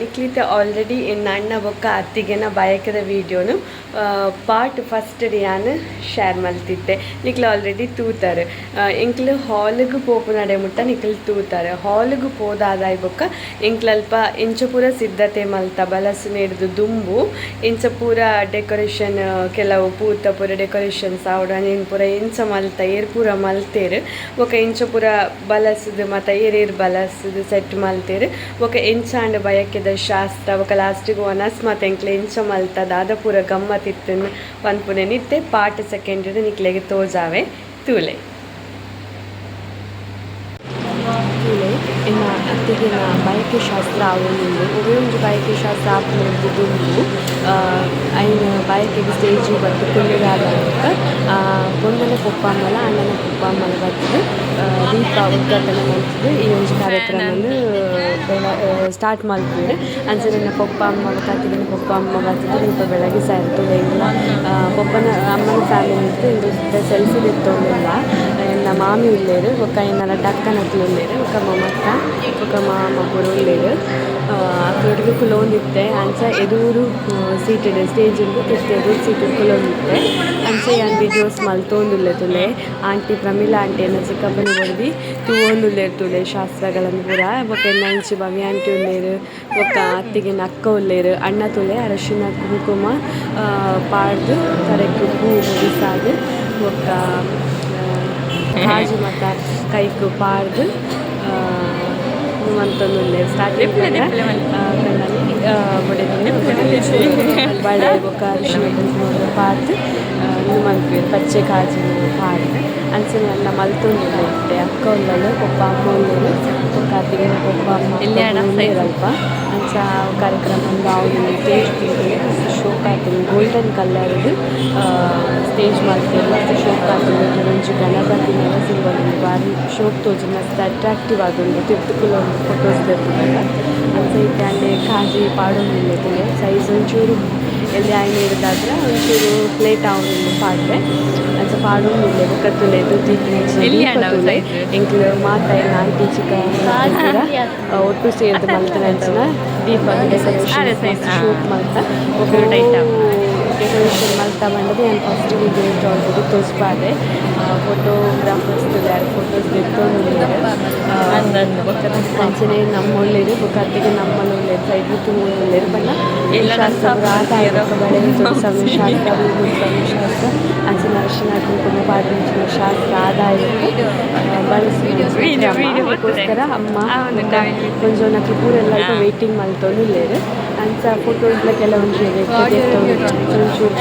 ನಿಖಿಲಿತೆ already ಇನ್ನ ಅಣ್ಣ ಬೊಕ್ಕ ಅತ್ತಿಗೆನ ಬಯಕದ ವೀಡಿಯೋನು ಪಾರ್ಟ್ ಫಸ್ಟ್ ನಾನು ಶೇರ್ ಮಲ್ತಿತ್ತೆ ನಿಕ್ಲ ಆಲ್ರೆಡಿ ತೂತಾರೆ. ಎಂಕ್ಲು ಹಾಲ್ಗೆ ಪೋಪು ನಡೆ ಮುಟ್ಟ ನಿಕ್ಲು ತೂತಾರೆ. ಹಾಲ್ಗೆ ಪೋದಾದಾಯ ಬೊಕ್ಕ ಇಂಕ್ಲಲ್ಪ ಇಂಚ ಪೂರ ಸಿದ್ಧತೆ ಮಲ್ತ, ಬಲಸು ದುಂಬು ಇಂಚ ಪೂರ ಡೆಕೋರೇಷನ್ ಕೆಲವು ಪೂತ ಪೂರ ಡೆಕೋರೇಷನ್ ಆವಡ ನೀನು ಪೂರ ಇಂಚ ಮಲ್ತ ಏರ್ ಪೂರ ಮಲ್ತೇರು ಒಕ ಇಂಚ ಪೂರ ಬಲಸದು ಮತ್ತು ಏರೇರು ಬಲಸದು ಸೆಟ್ ಮಲ್ತೇರು ಒಕ ಇಂಚಾಂಡ್ ಬಯ ಬಯಕೆದ ಶಾಸ್ತ್ರ ಅವಕ ಲಾಸ್ಟಿಗೆ ಅನಸ್ಮಾತ್ ಎಂಕ್ಲೆ ಇಂಚ ಮಲ್ತ ದಾದ ಪೂರ ಗಮ್ಮತ್ತಿತ್ತನ್ನು ಪನ್ಪುನೆ ನಿತ್ತೆ ಪಾಠ ಸೆಕೆಂಡ್ ನಿಕ್ಲೆಗೆ ತೋಜಾವೆ ತೂಲೆ. ಅತ್ತಿಗೆ ಬಯಕೆ ಶಾಸ್ತ್ರ ಆವೊಂದುಂಡು ಒವೆ ಒಂಜಿ ಬಯಕೆ ಶಾಸ್ತ್ರ ದುಂಬು ಐನ ಬಯಕೆಗೆ ಸ್ಟೇಜ್ ಬತ್ತು ಕುಳ್ಳಿಗಾದ ಪೊಣ್ಣನ ಪೊಪ್ಪಮ್ಮಲ ಅಣ್ಣನ ಪೊಪ್ಪಮ್ಮಲ ಬರ್ತದೆ. ದೀಪ ಉದ್ಘಾಟನೆ ಮಾಡ್ತಿದ್ದು ಈ ಒಂಜಿ ಕಾರ್ಯಕ್ರಮನು ಸ್ಟಾರ್ಟ್ ಮಲ್ಪುವೆರ್ ಅಂಚನೆ ನನ್ನ ಪೊಪ್ಪ ಅಮ್ಮ ಕತ್ತಿಗೆ ಪೊಪ್ಪ ಅಮ್ಮ ಬರ್ತದೆ. ದೀಪ ಬೆಳಗ್ಗೆ ಸಾಯ್ತು ಇಲ್ಲ. ಪೊಪ್ಪನ ಅಮ್ಮನ ಫ್ಯಾಮಿಲಿ ಇತ್ತು. ಇಂದು ಸೆಲ್ಫಿ ತೆತ್ತೊಂದಿಲ್ಲ ಎನ್ನ ಮಾಮಿ ಉಳ್ಳೇರು ಬೊಕ್ಕ ಎನ್ನಲ ಡಕ್ಕನ ಉಳ್ಳೇರು ಬೊಕ್ಕ ಬೊಕ ಬೊಕ್ಕ ಮಾಮ ಪೂರ ಉಳ್ಳೇರು ಅಕ್ಲೊಟ್ಟಿಗೆ ಕುಲೋಂದಿತ್ತೆ ಅಂಚ ಎದೂರು ಸೀಟೆಡ್ ಸ್ಟೇಜ್ ಕೃಷ್ಣ ಎದುರು ಸೀಟೆಡ್ ಕುಲೋಂದಿತ್ತೆ ಅಂಚ ಯಾನ್ ವಿಡಿಯೋಸ್ ಮಲ್ತೊಂದುಲ್ಲೆ ತುಲೆ. ಆಂಟಿ ಪ್ರಮೀಳಾ ಆಂಟಿ ಎನ್ನ ಚಿಕ್ಕಪ್ಪನ ಬಡ್ದು ತೂವೊಂದುಲ್ಲೇರು ತುಲೆ ಶಾಸ್ತ್ರಗಳನ್ನು ಪೂರ. ಬೊಕ್ಕ ಎನ್ನ ಇಂಚಿ ಭವ್ಯ ಆಂಟಿ ಉಳ್ಳೇರು ಬೊಕ್ಕ ಅತ್ತಿಗೆ ಅಕ್ಕ ಉಳ್ಳೇರು ಅಣ್ಣ ತುಲೆ, ಅರಶಿನ ಕುಂಕುಮ ಪಾಡ್ದು ತರಕ್ಕೆ ಹೂ ಮುಗಿಸಾದು ಬೊಕ್ಕ ಹಾಜು ಮತ್ತು ಕೈಕು ಪಾಡ್ದು ಮಂತೊಂದುಲ್ಲೆ ಸ್ಟಾರ್ಟಿಂಗ್ ಬಳೆ ಬೊಕ್ಕ ಅರಿಶಿನ ಕುಂಕುಮ ಪಾಡ್ದು ಇದು ಮಲ್ಪೇರು ಪಚ್ಚೆ ಕಾಜು ಪಾಡ್ದು ಅಂಚನೆ ಎಲ್ಲ ಮಲ್ತೊಂದುಲ್ಲೆ ಇತ್ತೆ ಅಕ್ಕ ಉಳ್ಳಳು ಪೊಪ್ಪ ಅಮ್ಮ ಉಳ್ಳೇರು ಬೊಕ್ಕ ಅತ್ತಿಗೆ ಪೊಪ್ಪ ಅಮ್ಮ ಉಳ್ಳೇರಲ್ಪ ಅಂಚ ಕಾರ್ಯಕ್ರಮ ಅವನು ಸ್ಟೇಜ್ ಶೋಕ್ ಆತುಂಡು ಗೋಲ್ಡನ್ ಕಲರ್ದು ಸ್ಟೇಜ್ ಮಲ್ತೇರು ಮತ್ತು ಶೋ ಆತುಂಡು ಒಂಜಿ ಗಣಪತಿ ಉಂಡು ಬಾರಿ ಶೋಕ್ ತೋಜಿ ಮಸ್ತ್ ಅಟ್ರಾಕ್ಟಿವ್ ಆದುಂಡು ತಿರ್ತುಕುಲು ಒಂದು ಫೋಟೋಸ್ ದೆಪ್ಪುಂಡ ಅಂಚ ಇತ್ತೆ ಅಂಡೆ ಕಾಜಿ ಪಾಡೋದಿಲ್ಲ ಸೈಜ್ ಒಂಚೂರು ಎಲ್ಲಿ ಆಯ್ನೆ ಇರೋದಾದ್ರೆ ಒಂಚೂರು ಪ್ಲೇಟ್ ಆವೊಂದುಂಡು ಪಾಡ್ರೆ ಅಂಚ ಪಾಡೊಂದುಲ್ಲೆ ಬೊಕ್ಕತ್ತುಲೆ ದುಡ್ಡು ಎಂಕ್ಲು ಮಾತಾಯ ಆಂಟಿ ಚಿಕ್ಕ ಪೂರ ಒಟ್ಟು ಸೇರ್ದು ಮಲ್ತನ ಅಂಚಿನ ದೀಪ ಶೂಟ್ ಮಲ್ತ ಡೆಕೋರೇಷನ್ ಮಲ್ತ ಬಂದದ್ದು ನಾನು ಫಸ್ಟ್ ಇದು ಆಲ್ರೆಡಿ ತೋರಿಸ್ಬಾರ್ದೆ ಫೋಟೋಗ್ರಾಫರ್ಸ್ ಯಾರು ಫೋಟೋಸ್ ಅಂಚನೆ ನಮ್ಮ ಒಳ್ಳೆಯದು ಕತ್ತಿಗೆ ನಮ್ಮಲ್ಲಿ ಒಳ್ಳೆಯದು ಸೈಡ್ ತುಂಬ ಒಳ್ಳೆಯದು ಬಣ್ಣ. ಎಲ್ಲ ಬಳೆ ಶಾಸ್ತ್ರ ಶಾಸ್ತ್ರ ಅಂಚನೆ ಅರಿಶಿನ ಕುಂಕುಮ ಪಾಡಿನ ಶಾಸ್ತ್ರ ಆದಾಯ ಬಳಸಿಗೋಸ್ಕರ ಅಮ್ಮ ಕೊಂಚ ನಕ್ಲು ಪೂರ ಎಲ್ಲ ವೆಯ್ಟಿಂಗ್ ಮಲ್ತೊಂದು ಇಲ್ಲೇರು ಅಂಚ ಫೋಟೋಸ್ ಕೆಲವೊಂದು ಸ್ವಲ್ಪ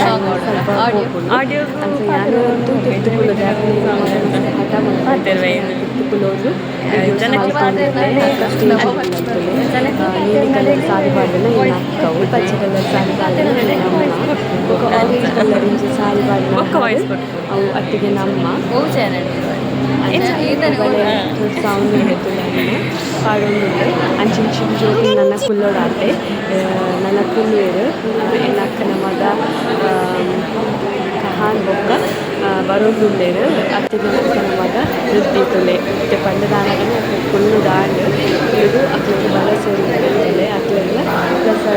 ಹಠ ತಿರ್ತುಕುಲೋದು ನೀಲಿ ಕಲರ್ ಸಾರಿ ಏನು ಹಾಕವು ಪಚ್ಚೆ ಕಲರ್ ಸಾರಿ ಬಾರ್ಡನ್ನ ನಮ್ಮ ಆರೆಂಜ್ ಕಲರ್ ಇಂಚು ಸಾರಿ ಬಾರ್ಡನ್ನ ಅವು ಅತ್ತಿಗೆ ನಮ್ಮ ಸೌಂಡ್ ಪಾಡೊಂದು ಅಂಚಿನ ಚಿಕ್ಕ ಜೋಡಿ ನನ್ನ ಕುಲ್ಲೋಡಾತೆ ನನ್ನ ಕುಲ್ಲೇರು ಎನ್ನ ಅಕ್ಕನ ಮಗ ಕಹಾನ್ ಬೊಕ್ಕ ಬರೋದುಲ್ಲೇರು ಅತ್ತಿಗೆ ಅಕ್ಕನ ಮಗ ವೃದ್ಧಿತುಲೆ ಮತ್ತೆ ಪಂಡದಾನಗನ ಕುಲ್ಲು ದಾಂಡ್ ಇದು ಅಕ್ಲಿಗೆ ಬಳಸೋದಿಲ್ಲ ಅಕ್ಲೆಲ್ಲ ಪ್ಲಸ್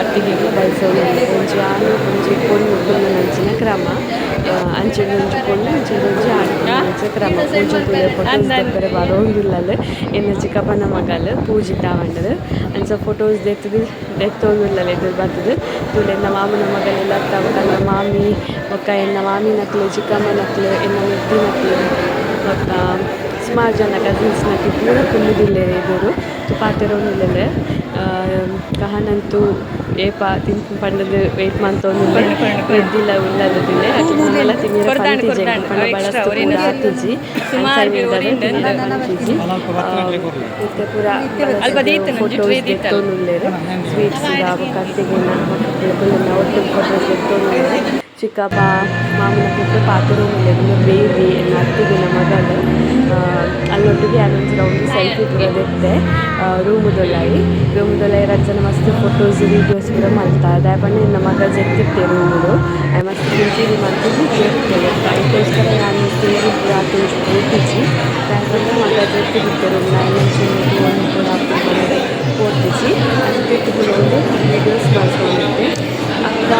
ಅತ್ತಿಗೆಗೆ ಬಳಸೋದಿಲ್ಲ ಒಂಜಿ ಆನು ಒಂಜಿ ಪೊಣ್ಣು ಕುಲ್ಲು ನಂಚಿನ ಕ್ರಮ ಅಂಚೆಗೆ ಒಂಜಿ ಪೊಣ್ಣು ಅಂಚೆಗೆ ಒಂಜಿ ಆನು ಕ್ರಮ ಪೂಜೆ ತುಲೆ ಫೋಟೋಸ್ ದೆಪ್ಪರೆ ಬರೋಂದುಲ್ಲಲ್ ಎನ್ನ ಚಿಕ್ಕಪ್ಪನ ಮಗಲ್ ಪೂಜೆ ತಾವಂಡದು. ಅಂಚ ಫೋಟೋಸ್ ದೆತ್ತದು ದೆತ್ತೋಂದುಲ್ಲಲ್ ಎದುರು ಬರ್ತದೆ. ತುಲೆ ಎನ್ನ ಮಾಮನ ಮಗಲೆಲ್ಲ ತಗೊಂಡ ಮಾಮಿ ಒಕ್ಕ ಎನ್ನ ಮಾಮಿ ನಕ್ಲು ಚಿಕ್ಕಮ್ಮ ನಕ್ಲು ಎನ್ನ ಮುತ್ತಿ ನಕ್ಲು ಒಕ್ಕ ಸುಮಾರು ಜನ ಕಸಿನ್ಸ್ ನಕ್ಲು ಪೂರ ಕುಲ್ಲುದಿಲ್ಲೆ ಎದುರು ತುಪಾತೆರೋನಿಲ್ಲೆ ಕಹನಂತೂ ಏಪ ತಿನ್ ಪಂಡದು ವೆಯ್ಟ್ ಮಂತೊಂದುಲ್ಲೆ ಎದ್ದಿಲ್ಲ ಅಕ್ಲೆಲ್ಲ ತಿನ್ನಿರ ಪಂತಿಜೆ ಪಂಡ ಆತಿಜಿ ಪಂತಿಜಿ ಮತ್ತೆ ಪೂರ ಫೋಟೋಸ್ ಎತ್ತೊಂದುಲ್ಲೆರು ಸ್ವೀಟ್ಸ್ ಕತ್ತಿಗೆ ಮಕ್ಕಳು ಒಟ್ಟು ಫೋಟೋಸ್ ಚಿಕ್ಕಪ್ಪ ಮಾಮೂಲಿ ಪುಟ್ಟು ಪಾತ್ರ ಬೇಬಿ ಎನ್ನ ಅತ್ತಿಗೆ ಮಗಳು. ಅಲ್ಲೊಟ್ಟಿಗೆ ಯಾನೊಂದು ರೌಂಡ್ ಸೆಲ್ಫಿ ಪೂರ ದೆತ್ತೆ ರೂಮುದೊಲಾಯಿ ರೂಮುದೊಲಾಯಿ ರಡ್ಜನ ಮಸ್ತ್ ಫೋಟೋಸ್ ವೀಡಿಯೋಸ್ ಪೂರ ಮಲ್ತಾ ದಾಯಪಂಡ ಇನ್ನ ಮಗ ಜೆತ್ತಿತ್ತೆ ರೂಮುಡು ಐ ಮಸ್ತ್ ಕಿಂಕಿರಿ ಮಂತಿದ್ದು ಜೆತ್ತಿದೆ ಅದಕ್ಕೋಸ್ಕರ ನಾನು ಸೇರಿ ಪೂರ ಆತೊಂಚು ಓದಿಸಿ ದಾಯಪಂಡ ಮಗ ಜೆತ್ತಿದ್ದೆ ರೂಮ್. ನಾನು ಒಂದು ಪೂರ ಹಾಕೊಂಡು ಓದಿಸಿ ಅದಕ್ಕೆ ಪೂರ ಒಂದು ವೀಡಿಯೋಸ್ ಮಾಡ್ಕೊಂಡಿದ್ದೆ. ಅಕ್ಕ,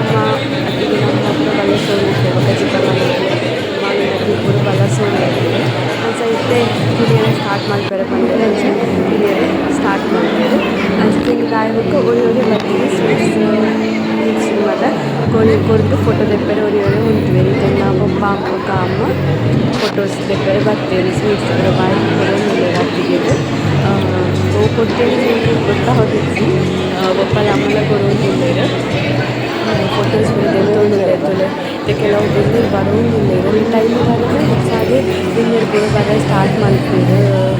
ಅಮ್ಮ, ಅತ್ತಿಗೆ ನಮ್ಮ ಸ್ಟಾರ್ಟ್ ಮಾಡ್ತಾರೆ ಬಂದರೆ ಅಂಚ ಹಿರಿಯರು ಸ್ಟಾರ್ಟ್ ಮಾಡ್ತಾರೆ ಅಂಚ ತಿಂಗ್ ದಾಯಬೇಕು ಒಳ್ಳೆ ಒಳ್ಳೆ ಬರ್ತೀವಿ ಸ್ವೀಟ್ಸ್ ಮಿಕ್ಸ್ ಮದ ಕೋಳಿ ಕೊಡ್ದು ಫೋಟೋ ತೆಪ್ಪರೆ ಒಳ್ಳೆ ಒಳ್ಳೆ ಉಂಟುವೆ ಇದನ್ನ ಪಪ್ಪ ಅಕ್ಕ, ಅಮ್ಮ ಫೋಟೋಸ್ ತೆಪ್ಪರೆ ಬರ್ತೀವಿ ಸ್ವೀಟ್ಸ್ ಅದರ ಬಾಯಿ ಕೂಡ ಮೇಲೆ ರಾತ್ರಿಗೆ ಓ ಕೊಡ್ತೇನೆ ಗೊತ್ತಾ ಹೋಗಿಸಿ ಒಪ್ಪಲ ಅಮ್ಮನ ಕೊಡುವಂತಿದ್ದಾರೆ ಫೋಟೋಸ್ ತೆಗೆದುಕೊಂಡಿದ್ದಾರೆ ಎತ್ತಲೆ ಮತ್ತು ಕೆಲವು ಬೆಂಗಳೂರು ಬರೋಂಗಿಲ್ಲ. ಈ ಟೈಮಿಗಾದರೆ ಹಾಗೆ ಇಲ್ಲಿ ಬೇಗ ಸ್ಟಾರ್ಟ್ ಮಾಡ್ತೀವಿ.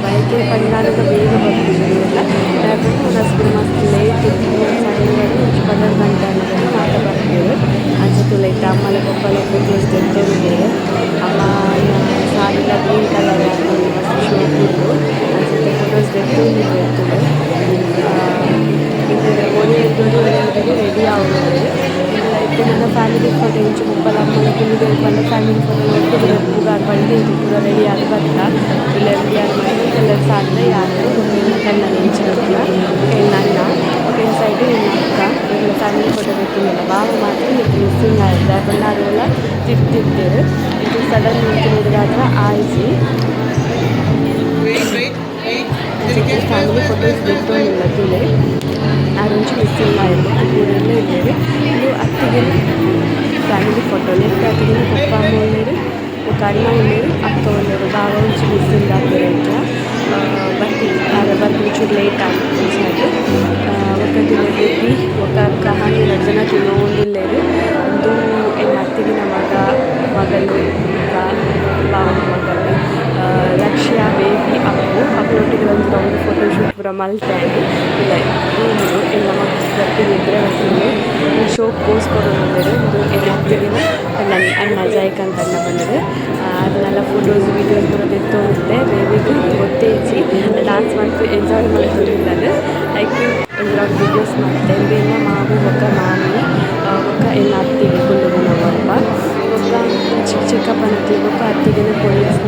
ಬೆಳಗ್ಗೆ ಪಂಡಾಲದ ಬೇಗ ಬರ್ತೀವಿ ಎಲ್ಲ ಲೈಟ್ ರಸ್ತೆ ಮಸ್ತ್ ಲೇಟ್ ಇತ್ತು ಪನ್ನೊಂದು ಗಂಟೆ ಅನ್ನೋದನ್ನು ಮಾತ ಬರ್ತೀವಿ. ಅನ್ಸುತ್ತೆ ಲೈಟ್ ಅಮ್ಮಲೆ ಕೊಪ್ಪಲೆ ಕೂತಿಷ್ಟು ಇದೆ ಅಮ್ಮ ಸಾಲಿನ ಗ್ರೀನ್ ಕಲರ್ ಫಸ್ಟ್ ಶೋ ಅನ್ಸುತ್ತೆ ಫೋಟೋಸ್ ಡೆಟ್ಟು ಇರ್ತದೆ ಒಳ್ಳೆ ದೊಡ್ಡ ರೆಡಿ ಆಗುತ್ತೆ ಇಲ್ಲ ನನ್ನ ಫ್ಯಾಮಿಲಿ ಫೋಟೋ ಇಂಚು ಮುಪ್ಪಲ ಅಮ್ಮನ ಫ್ಯಾಮಿಲಿ ಫೋಟೋ பணியில் இதுக்குள்ள வெளியாக பார்த்தா இல்லை எப்படியான மாதிரி கலர் சார்ந்த யாரும் உண்மையில் கண் நினைச்சிருக்கா என் அண்ணா ஓகே சைடு என் அக்கா எங்களை ஃபேமிலி ஃபோட்டோ வைக்கல பாவ மாதிரி எனக்கு மிஸ்ஸிங் ஆகிடுது அப்படின்னா அதுவெல்லாம் திட்டிட்டு இது சடன் இருக்கிறதாக ஆயிடுச்சு ஃபேமிலி ஃபோட்டோஸ் ಬಿಟ್ಟು ನಿಲ್ಲದಿಲ್ಲ ಆರೆಂಜ್ ಮಿಸ್ಸಿಂಗ್ ಮಾಡಿರ್ಬೇಕು ಊರಲ್ಲೇ ಇದ್ದೇವೆ ಇದು ಅತ್ತಿಗೆ ಫ್ಯಾಮಿಲಿ ಫೋಟೋ ನೆಕ್ಸ್ಟ್ ಅತ್ತಿಗೆ ಪಪ್ಪ ಅಮ್ಮ ఒక అన్న ఉన్నారు అక్క ఉన్నారు బాగా నుంచి మిస్సింగ్ ಆಗ್ತಾರೆ ఇట్లా బట్టి బట్టి నుంచి లేట్ అనిపించినట్టు ఒక తినబెట్టి ఒక కహాని రచన తినోందిల్లేదు ಒಂದು ಎನ್ನ ಅತ್ತಿಗಿನ ಮಗ ಮಗಳು ಬಾವನ ಮಗಳು ಲಕ್ಷ್ಯ ಬೇಬಿ ನಾನು ಅಪ್ಲೋಟಿಗೆ ಒಂದು ಒಂದು ಫೋಟೋಶೂಟ್ ಕೂಡ ಮಾಡ್ತಾ ಇಲ್ಲ ಇವರು ಎಲ್ಲ ಬರ್ತಿದ್ದರೆ ಒಂದು ಶೋ ಪೋಸ್ ಕೊಡೋದು ಅಂದರೆ ಒಂದು ಎಲ್ಲ ದಿನ ಅಣ್ಣ ಅಣ್ಣ ಜಾಯ್ಕ ಅಂತ ಅಣ್ಣ ಬಂದಿದೆ. ಅದನ್ನೆಲ್ಲ ಫೋಟೋಸ್ ವೀಡಿಯೋಸ್ ಕೂಡ ತೆಗೆದುಕೊಂಡಿದ್ದೆ ದಯವಿಟ್ಟು ಗೊತ್ತೇ ಹೆಚ್ಚಿ ಡ್ಯಾನ್ಸ್ ಮಾಡ್ತು ಎಂಜಾಯ್ ಮಾಡ್ತಿರಲಿಲ್ಲ ಅದು ಲೈಕ್ ಎಲ್ಲ ವೀಡಿಯೋಸ್ ಮಾಡಿದೆ ಬೇಗ ಮಾವು ಒಕ್ಕ ಮಾಮಿ ಒಕ್ಕ ಎಲ್ಲ ಅತ್ತಿಗೆ ಗುಂಡು ನಮ್ಮ ಅಪ್ಪ ಚಿಕ್ಕ ಚಿಕ್ಕಪ್ಪ ಅಂತೀವಿ ಒಕ್ಕ ಅತ್ತಿಗೆನ ಪೊಲೀಸ್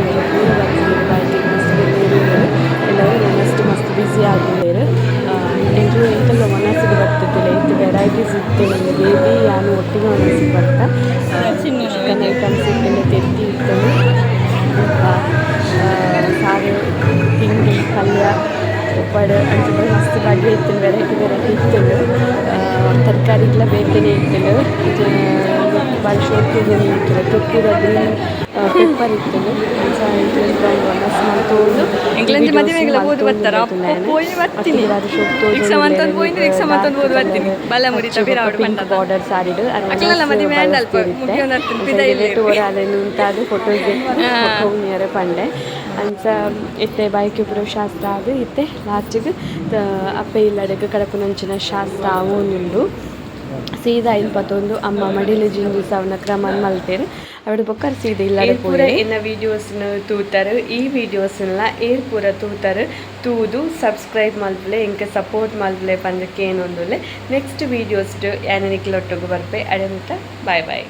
ಆಗಿದ್ದಾರೆ ಎಲ್ಲರೂ ಎಂತೆಲ್ಲ ಮನಸ್ಸಿಗೆ ಬರ್ತಿದ್ದಿಲ್ಲ ಇದು ವೆರೈಟೀಸ್ ಇತ್ತು ನನಗೆ ಬೇಬಿ ಯಾನು ಒಟ್ಟಿಗೆ ಮನಸ್ಸಿಗೆ ಬರ್ತಾ ಚಿಕನ್ ಐಟಮ್ಸ್ ಇಟ್ಟೆಲ್ಲ ತೆತ್ತಿ ಇರ್ತೇನೆ ಸಾರು, ತಿಂಡಿ, ಪಲ್ಯ ಉಪ್ಪಾಡು ಅಂಚೆ ಮಸ್ತ್ ಬಗ್ಗೆ ಇತ್ತು, ವೆರೈಟಿ ವೆರೈಟಿ ಇತ್ತು. ತರಕಾರಿಗೆಲ್ಲ ಬೇಕೇ ಇತ್ತು. ಭಾಳ ಶೋಕಿಗೆ ಇರ್ತದೆ ತುಪ್ಪಿದ ಗ್ರೀನ್ ಪೆಪ್ಪರ್ ಇರ್ತದೆ ಎಂಕ್ಲೆಂಚ್ ಮದುವೆಗೆಲ್ಲ ಓದು ಬರ್ತಾರ? ಪೋಯಿ ಬರ್ತೀನಿ. ರಿಕ್ಷಾ ಮಂತೊಂದು ಪೋయింది ರಿಕ್ಷಾ ಮಂತೊಂದು ಓದು ಬರ್ತೀನಿ. ಬಲ್ಲ ಮುರಿತ ಬಿರಾವಡು ಪಂಡದ ಬಾರ್ಡರ್ ಸಾರಿಡು ಮದುವೆ ಅಲ್ಪ ಪಿದ ಇಲ್ಲ ಪಂಡೆ. ಅಂಚ ಇತ್ತೆ ಬೈಕ್ ಪುರ ಶಾಸ್ತ್ರ ಅದು. ಇತ್ತೆ ಲಾಸ್ಟಿಗೆ ಅಪ್ಪ ಇಲ್ಲಡಕ್ಕೆ ಕಡಪುನಂಚಿನ ಶಾಸ್ತ್ರ ಆವೋನುಂಡು ಸೀದಾ ಇಲ್ಲಿ ಅಮ್ಮ ಮಡಿಲು ಜಿಂದು ಸಾವನ ಕ್ರಮ ಮಲ್ತೇನೆ. ಅವಳು ಬೊಕ್ಕರ್ ಸೀದಾ ಇಲ್ಲದ ಪೂರ ಇನ್ನ ವೀಡಿಯೋಸ್ ತೂತರು. ಈ ವೀಡಿಯೋಸ್ನೆಲ್ಲ ಏರ್ ಪೂರ ತೂತರು. ತೂದು ಸಬ್ಸ್ಕ್ರೈಬ್ ಮಾಡ್ಬಲೆ ಇಂಕ ಸಪೋರ್ಟ್ ಮಾಡ್ಬಲೆ ಪಂದಕ್ಕೆ ಏನೊಂದುಲ್ಲೆ ನೆಕ್ಸ್ಟ್ ವೀಡಿಯೋಸ್ಟು ಏನಿಕ್ಲೊಟ್ಟಿಗೆ ಬರ್ಬೆ ಅಡೆ ಮುತ್ತ ಬಾಯ್ ಬಾಯ್